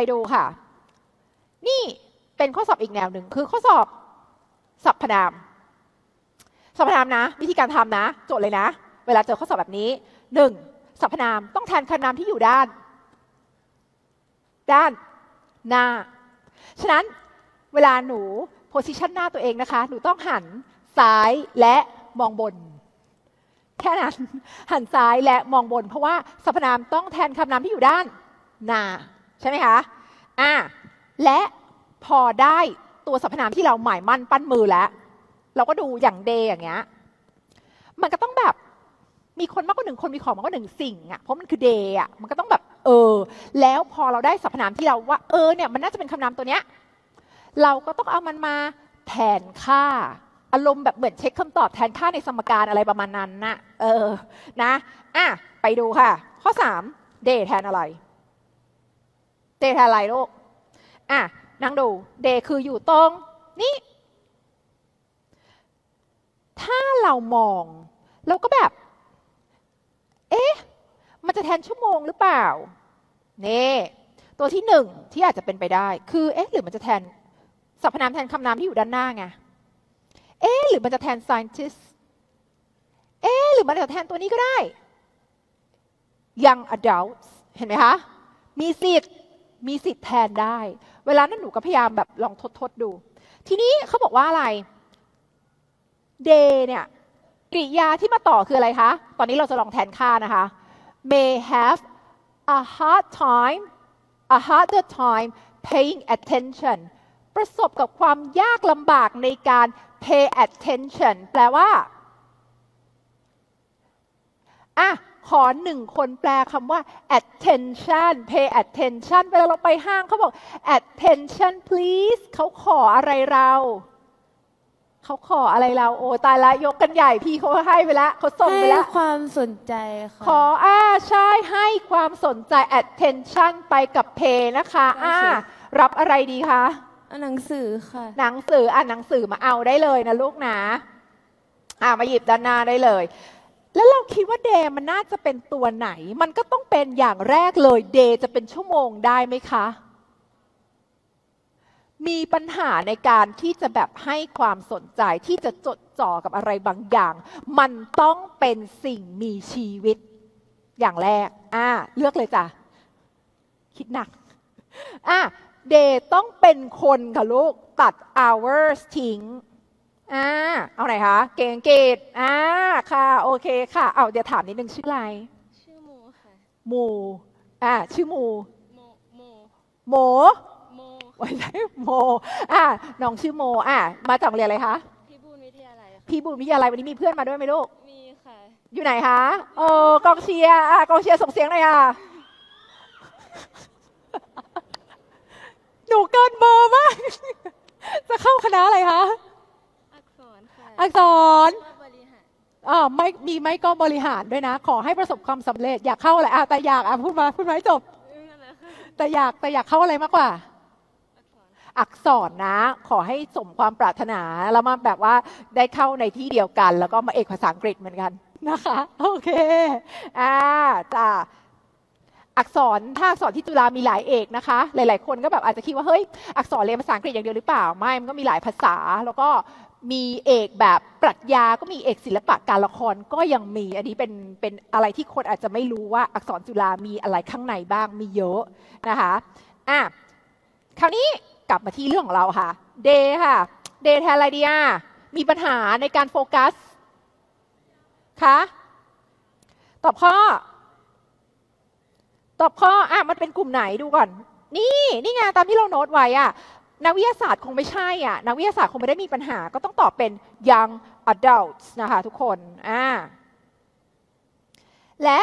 ไปดูค่ะ นี่เป็นข้อสอบอีกแนวหนึ่งคือข้อสอบสรรพนามสรรพนามนะ วิธีการทำนะ โจทย์เลยนะ เวลาเจอข้อสอบแบบนี้หนึ่งสรรพนามต้องแทนคำนามที่อยู่ด้าน ด้านหน้า ฉะนั้นเวลาหนูโพสิชันหน้าตัวเองนะคะ หนูต้องหันซ้ายและมองบน แค่นั้นหันซ้ายและมองบน เพราะว่าสรรพนามต้องแทนคำนามที่อยู่ด้านหน้า ใช่ไหมคะอ่าและพอได้ตัวสรรพนามที่เราหมายมั่นปั้นมือแล้ว เราก็ดูอย่างเดอย่างเงี้ยมันก็ต้องแบบมีคนมากกว่าหนึ่งคนมีของมากกว่าหนึ่งสิ่งอะ่ะเพราะมันคือเดย์อะมันก็ต้องแบบเออ แล้วพอเราได้สรรพนามที่เราว่า เออเนี่ยมันน่าจะเป็นคำนามตัวเนี้ยเราก็ต้องเอามันมาแทนค่า อารมณ์แบบเหมือนเช็คคำตอบแทนค่าในสมการอะไรประมาณนั้นนะเออนะอะไปดูค่ะ ข้อ 3 เดย์แทนอะไร เดย์ทนอะไรลูกอะนั่งดูเดย์คืออยู่ตรงนี่ถ้าเรามองเราก็แบบ เอ๊ะ มันจะแทนชั่วโมงหรือเปล่าเน่ตัวที่หนึ่งที่อาจจะเป็นไปได้ คือ เอ๊ะ หรือมันจะแทนสรรพนามแทนคำนามที่อยู่ด้านหน้าไง เอ๊ะ หรือมันจะแทน scientist เอ๊ะ หรือมันจะแทนตัวนี้ก็ได้ young adults เห็นไหมคะ มีสิทธิ์ มีสิทธิ์แทนได้ เวลานั้นหนูก็พยายามแบบลองทดทดดู ทีนี้เขาบอกว่าอะไร day เนี่ยกริยาที่มาต่อคืออะไรคะ ตอนนี้เราจะลองแทนค่านะคะ may have a hard time a harder time paying attention ประสบกับความยากลำบากในการ pay attention แปลว่า อะ ขอหนึ่งคนแปลคำว่า attention pay attention เวลาเราไปห้างเขาบอก attention please เขาขออะไรเรา เขาขออะไรเรา โอ้ตายละยกกันใหญ่พี่เขาให้ไปแล้วเขาส่งไปให้แล้วความสนใจค่ะขออ่าใช่ให้ความสนใจ attention ไปกับเพนะคะอ่ารับอะไรดีคะหนังสือค่ะ หนังสืออ่านหนังสือมาเอาได้เลยนะลูกนะอ่ามาหยิบด้านหน้าได้เลย แล้วเราคิดว่าเดย์มันน่าจะเป็นตัวไหน มันก็ต้องเป็นอย่างแรกเลยเดย์จะเป็นชั่วโมงได้ไหมคะ มีปัญหาในการที่จะแบบให้ความสนใจที่จะจดจ่อกับอะไรบางอย่าง มันต้องเป็นสิ่งมีชีวิต อย่างแรก อ่า เลือกเลยจ้ะ คิดหนัก อะเดย์ต้องเป็นคนค่ะลูก ตัด hours ทิ้ง อ่าเอาไหนคะ เก่งเกตอ่าค่ะ โอเคค่ะ เอาเดี๋ยวถามนิดนึงชื่ออะไรชื่อโมค่ะ หมูอ่าชื่อหมูโม โมโมโมไว้ใช่โมอ่าน้องชื่อโมอ่ามาจากโรงเรียนอะไรคะพี่บูนวิทยาลัยค่ะ พี่บุญวิทยาลัยวันนี้มีเพื่อนมาด้วยไหมลูก มีค่ะ อยู่ไหนคะโอ้กองเชียร์อะกองเชียร์ส่งเสียงหน่อยค่ะ หนูเกินเบอร์มาก จะเข้าคณะอะไรคะอักษรค่ะ อักษรว่าบริหารอ่าไม่มีไม่ก็บริหารด้วยนะ ขอให้ประสบความสำเร็จอยากเข้าอะไรอะแต่อยากอะพูดมาพูดมาให้จบนั่นแหละค่ะแต่อยากแต่อยากเข้าอะไรมากกว่าอักษรอักษรนะ ขอให้สมความปรารถนาแล้วมาแบบว่าได้เข้าในที่เดียวกัน แล้วก็มาเอกภาษาอังกฤษเหมือนกันนะคะโอเคอ่าจ้าอักษรถ้าอักษรที่จุฬามีหลายเอกนะคะ หลาย ๆ คนก็แบบอาจจะคิดว่าเฮ้ยอักษรเรียนภาษาอังกฤษอย่างเดียวหรือเปล่าไม่มันก็มีหลายภาษา แล้วก็ มีเอกแบบปรัชญาก็มีเอกศิลปะการละครก็ยังมี อันนี้เป็นเป็นอะไรที่คนอาจจะไม่รู้ว่าอักษรจุฬามีอะไรข้างในบ้างมีเยอะนะคะอะคราวนี้กลับมาที่เรื่องของเราค่ะเดย์ค่ะเดย์แทนอะไรดีอะมีปัญหาในการโฟกัสคะตอบข้อ ตอบข้ออะมันเป็นกลุ่มไหนดูก่อน นี่ นี่ไงตามที่เราโน้ตไว้อะ นักวิทยาศาสตร์คงไม่ใช่อะนักวิทยาศาสตร์คงไม่ได้มีปัญหา ก็ต้องตอบเป็น young adults นะคะทุกคนอ่าและ